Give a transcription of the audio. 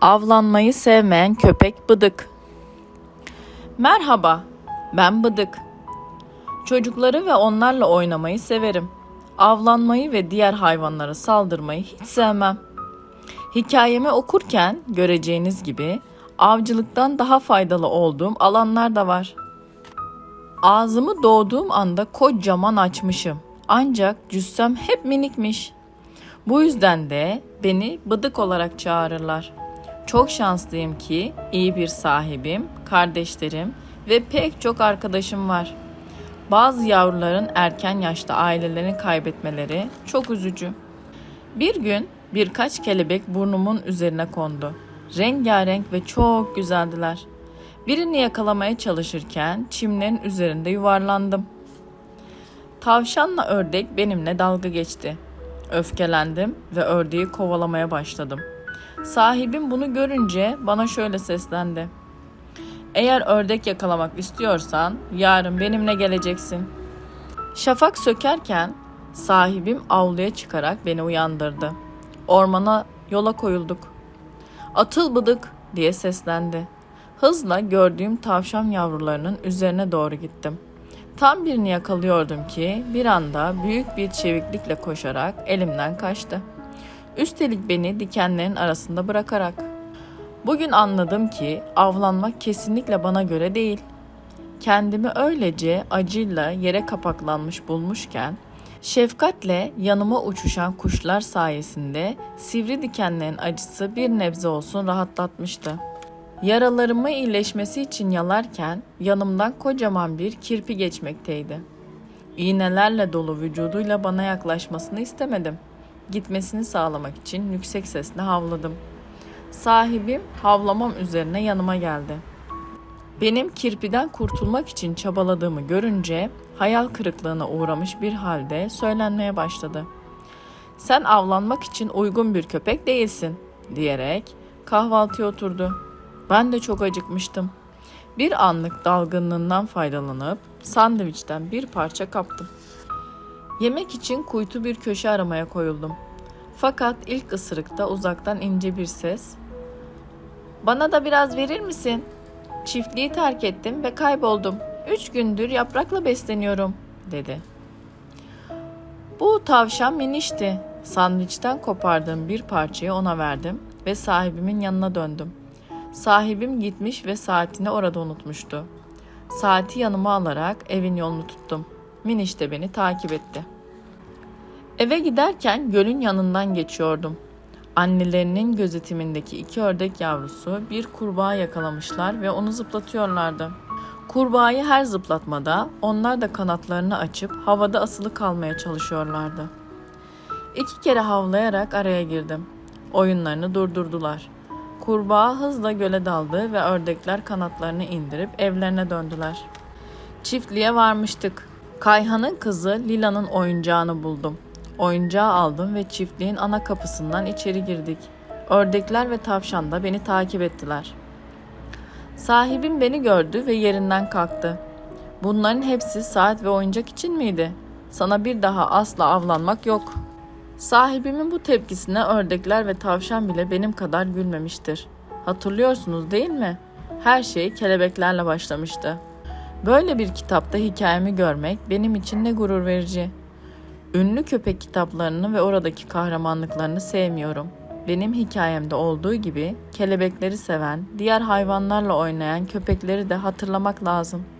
Avlanmayı sevmeyen köpek Bıdık. Merhaba, ben Bıdık. Çocukları ve onlarla oynamayı severim. Avlanmayı ve diğer hayvanlara saldırmayı hiç sevmem. Hikayemi okurken göreceğiniz gibi avcılıktan daha faydalı olduğum alanlar da var. Ağzımı doğduğum anda kocaman açmışım. Ancak cüssem hep minikmiş. Bu yüzden de beni bıdık olarak çağırırlar. Çok şanslıyım ki iyi bir sahibim, kardeşlerim ve pek çok arkadaşım var. Bazı yavruların erken yaşta ailelerini kaybetmeleri çok üzücü. Bir gün birkaç kelebek burnumun üzerine kondu. Rengarenk ve çok güzeldiler. Birini yakalamaya çalışırken çimlerin üzerinde yuvarlandım. Tavşanla ördek benimle dalga geçti. Öfkelendim ve ördeği kovalamaya başladım. Sahibim bunu görünce bana şöyle seslendi. Eğer ördek yakalamak istiyorsan yarın benimle geleceksin. Şafak sökerken sahibim avluya çıkarak beni uyandırdı. Ormana yola koyulduk. Atıl bıdık diye seslendi. Hızla gördüğüm tavşan yavrularının üzerine doğru gittim. Tam birini yakalıyordum ki bir anda büyük bir çeviklikle koşarak elimden kaçtı. Üstelik beni dikenlerin arasında bırakarak. Bugün anladım ki avlanmak kesinlikle bana göre değil. Kendimi öylece acıyla yere kapaklanmış bulmuşken şefkatle yanıma uçuşan kuşlar sayesinde sivri dikenlerin acısı bir nebze olsun rahatlatmıştı. Yaralarımı iyileşmesi için yalarken yanımdan kocaman bir kirpi geçmekteydi. İğnelerle dolu vücuduyla bana yaklaşmasını istemedim. Gitmesini sağlamak için yüksek sesle havladım. Sahibim havlamam üzerine yanıma geldi. Benim kirpiden kurtulmak için çabaladığımı görünce hayal kırıklığına uğramış bir halde söylenmeye başladı. Sen avlanmak için uygun bir köpek değilsin diyerek kahvaltıya oturdu. Ben de çok acıkmıştım. Bir anlık dalgınlığından faydalanıp sandviçten bir parça kaptım. Yemek için kuytu bir köşe aramaya koyuldum. Fakat ilk ısırıkta uzaktan ince bir ses ''Bana da biraz verir misin?'' Çiftliği terk ettim ve kayboldum. Üç gündür yaprakla besleniyorum, dedi. Bu tavşan minişti. Sandviçten kopardığım bir parçayı ona verdim ve sahibimin yanına döndüm. Sahibim gitmiş ve saatini orada unutmuştu. Saati yanıma alarak evin yolunu tuttum. Miniş de beni takip etti. Eve giderken gölün yanından geçiyordum. Annelerinin gözetimindeki iki ördek yavrusu bir kurbağa yakalamışlar ve onu zıplatıyorlardı. Kurbağayı her zıplatmada onlar da kanatlarını açıp havada asılı kalmaya çalışıyorlardı. İki kere havlayarak araya girdim. Oyunlarını durdurdular. Kurbağa hızla göle daldı ve ördekler kanatlarını indirip evlerine döndüler. Çiftliğe varmıştık. Kayhan'ın kızı Lila'nın oyuncağını buldum. Oyuncağı aldım ve çiftliğin ana kapısından içeri girdik. Ördekler ve tavşan da beni takip ettiler. Sahibim beni gördü ve yerinden kalktı. Bunların hepsi saat ve oyuncak için miydi? Sana bir daha asla avlanmak yok. Sahibimin bu tepkisine ördekler ve tavşan bile benim kadar gülmemiştir. Hatırlıyorsunuz değil mi? Her şey kelebeklerle başlamıştı. Böyle bir kitapta hikayemi görmek benim için ne gurur verici. Ünlü köpek kitaplarını ve oradaki kahramanlıklarını sevmiyorum. Benim hikayemde olduğu gibi kelebekleri seven, diğer hayvanlarla oynayan köpekleri de hatırlamak lazım.''